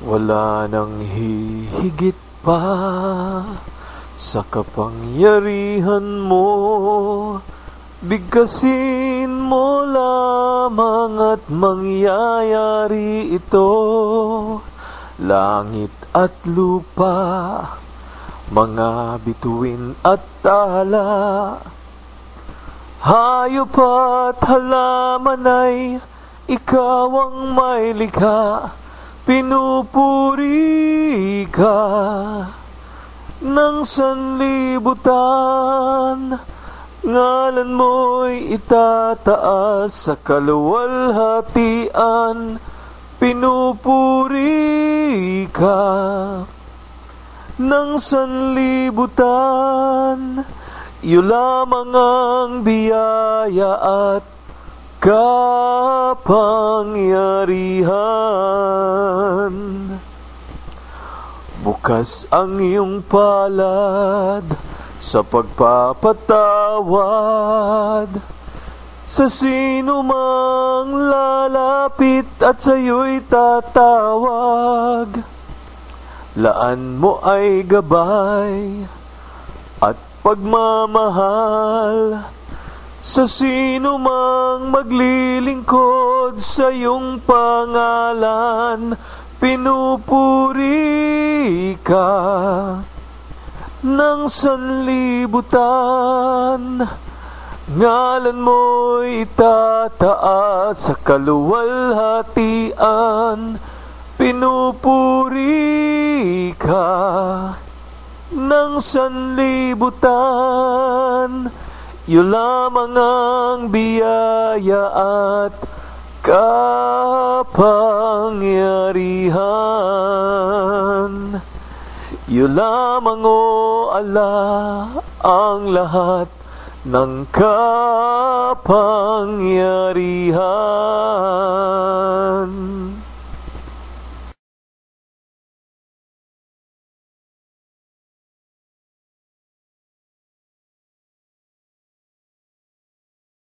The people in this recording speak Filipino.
Wala nang hihigit pa sa kapangyarihan mo. Bigkasin mo lamang at mangyayari ito. Langit at lupa, mga bituin at tala. Hayop at halaman ay ikaw ang may likha. Pinupuri ka ng sanlibutan. Ngalan mo'y itataas sa kaluwalhatian. Pinupuri ka ng sanlibutan. Iyo lamang ang biyaya at kapangyarihan. Bukas ang iyong palad sa pagpapatawad sa sino mang lalapit at sa'yo'y tatawag. Laan mo ay gabay at pagmamahal sa sino mang maglilingkod sa iyong pangalan. Pinupuri ka ng sanlibutan. Ngalan mo'y itataas sa kaluwalhatian. Pinupuri ka ng sanlibutan. Iyo lamang ang biyaya at kapangyarihan. Iyo lamang o Allah ang lahat ng kapangyarihan.